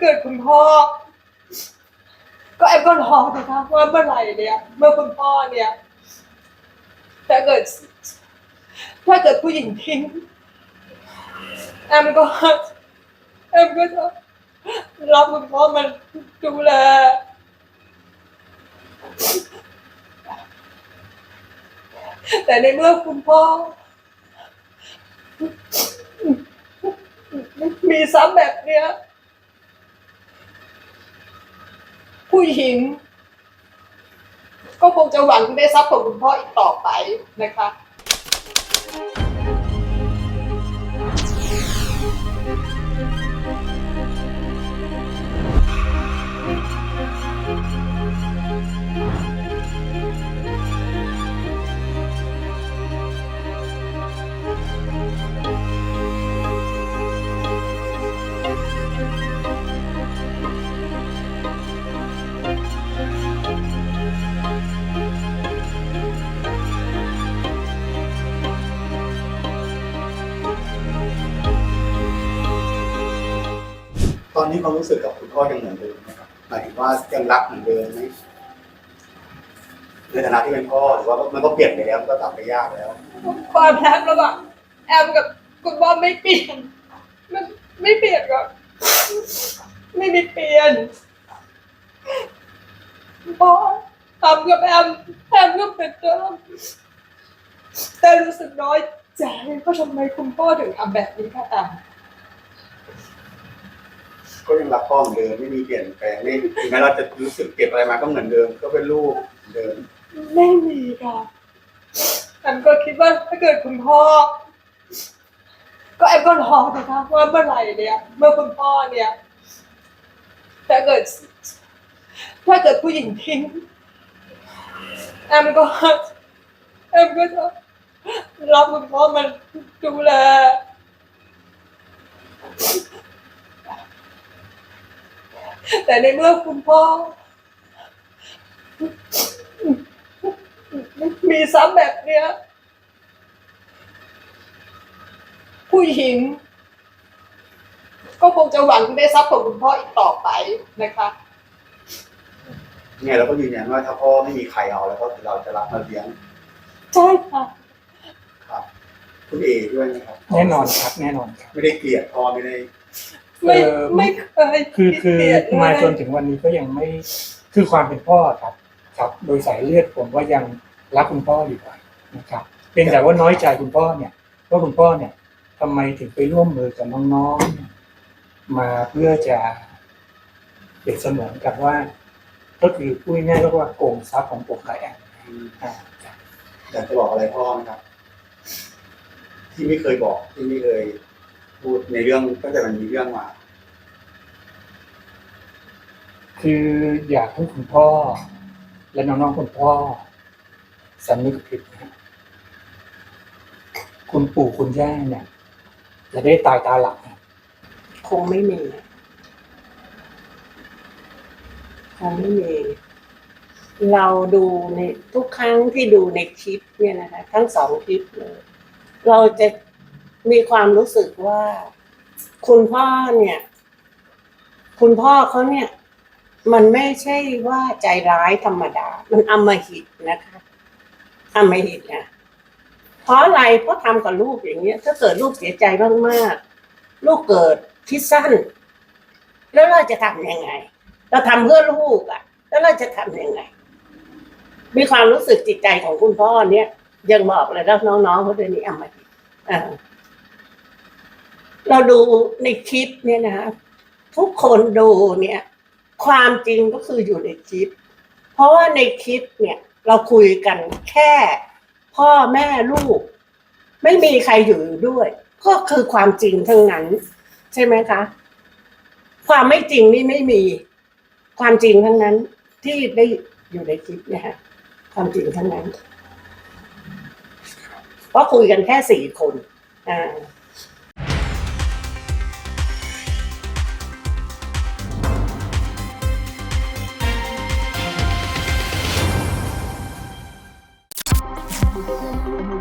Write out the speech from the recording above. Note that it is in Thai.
เกิดคุณพ่อ ก็แอมก็รอนะคะว่าเมื่อไหร่เนี่ย เมื่อคุณพ่อเนี่ยถ้าเกิด ถ้าเกิดผู้หญิงทิ้งแอมก็แอมก็จะรับคุณพ่อมันดูแลแต่ในเมื่อคุณพ่อ มีซ้ำแบบเนี้ย ผู้หญิง ก็คงจะหวังได้ทรัพย์ของคุณพ่ออีกต่อไปนะคะ นนี้ความรู้สึกกับคุณพ่อยังเหมือนเดิมไหมครับหมายถึงว่ายังรักเหมือนเดิมไหมในฐานะที่เป็นพ่อหรือว่ามันก็เปลี่ยนไปแล้วมันก็กลับไปยากแล้ว ความรักระหว่างแอมกับคุณพ่อไม่เปลี่ยน มันไม่เปลี่ยนหรอกไม่มีเปลี่ยนพ่อทำกับแอมแอมก็เป็นเดิมแต่รู้สึกน้อยใจว่าทำไมคุณพ่อถึงทำแบบนี้ค่ะแอม ก็ยังรักพ่อเหมือนเดิมไม่มีเปลี่ยนแปลงไม่ถึงแม้เราจะรู้สึกเก็บอะไรมาก็เหมือนเดิม ก็เป็นลูกเหมือนเดิม ไม่มีค่ะแอมก็คิดว่าถ้าเกิดคุณพ่อ ก็แอมก็รอนะคะว่าเมื่อไหร่เนี่ย เมื่อคุณพ่อเนี่ยถ้าเกิด ถ้าเกิดผู้หญิงทิ้งแอมก็แอมก็จะรับคุณพ่อมันดูแล แต่ในเมื่อคุณพ่อ มีซ้ำแบบเนี้ย ผู้หญิง ก็คงจะหวังได้ทรัพย์ของคุณพ่ออีกต่อไปนะคะเนี่ยเราก็ยืนยันว่าถ้าพ่อไม่มีใครเอาแล้วก็คือเราจะรับมาเลี้ยง ใช่ค่ะ ครับ คุณเอด้วยนะครับ แน่นอนครับ แน่นอนครับ ไม่ได้เกลียดพ่อไม่ได้ ไม่เอ่อไม่เคยคือคือเกลียดเลยมาจนถึงวันนี้ก็ยังไม่คือความเป็นพ่อครับ ครับ โดยสายเลือดผมว่ายังรักคุณพ่ออยู่นะครับเป็นแต่ว่าน้อยใจคุณพ่อเนี่ยว่าคุณพ่อเนี่ยทำไมถึงไปร่วมมือกับน้องๆเนี่ยมาเพื่อจะเปรียบเสมือนกับว่า ก็คือพูดง่ายๆก็ว่าโกงทรัพย์ของปกไก่แอนอ่าครับอยากจะบอกอะไรพ่อไหมครับ ที่ไม่เคยบอกที่ไม่เคย พูดในเรื่องตั้งแต่มันมีเรื่องมา คืออยากให้คุณพ่อ และน้องๆคุณพ่อสำนึกผิดนะคุณปู่คุณย่าเนี่ยจะได้ตายตาหลังนะคงไม่มีคงไม่มีเราดูในทุกครั้งที่ดูในคลิปเนี่ยนะคะ ทั้งสองคลิปเลยเราจะ มีความรู้สึกว่า คุณพ่อเนี่ย คุณพ่อเขาเนี่ย มันไม่ใช่ว่าใจร้ายธรรมดา มันอำมหิตนะคะอำมหิตนะเพราะอะไรเพราะทำกับลูกอย่างเงี้ย ถ้าเกิดลูกเสียใจมากๆลูกเกิดคิดสั้น แล้วเราจะทำยังไง เราทำเพื่อลูกอะ แล้วเราจะทำยังไง มีความรู้สึกจิตใจของคุณพ่อเนี่ยยังบอกเลยแล้วน้องๆเขาเดี๋ยวนี้เอามาอ่า เราดูในคลิปเนี่ยนะทุกคนดูเนี่ย ความจริงก็คืออยู่ในคลิป เพราะว่าในคลิปเนี่ยเราคุยกันแค่ พ่อแม่ลูก ไม่มีใครอยู่ด้วย ก็คือความจริงทั้งนั้น ใช่ไหมคะ ความไม่จริงนี่ไม่มี ความจริงทั้งนั้นที่ได้อยู่ในคลิปนะฮะความจริงทั้งนั้นเพราะคุยกันแค่สี่คนอ่า Música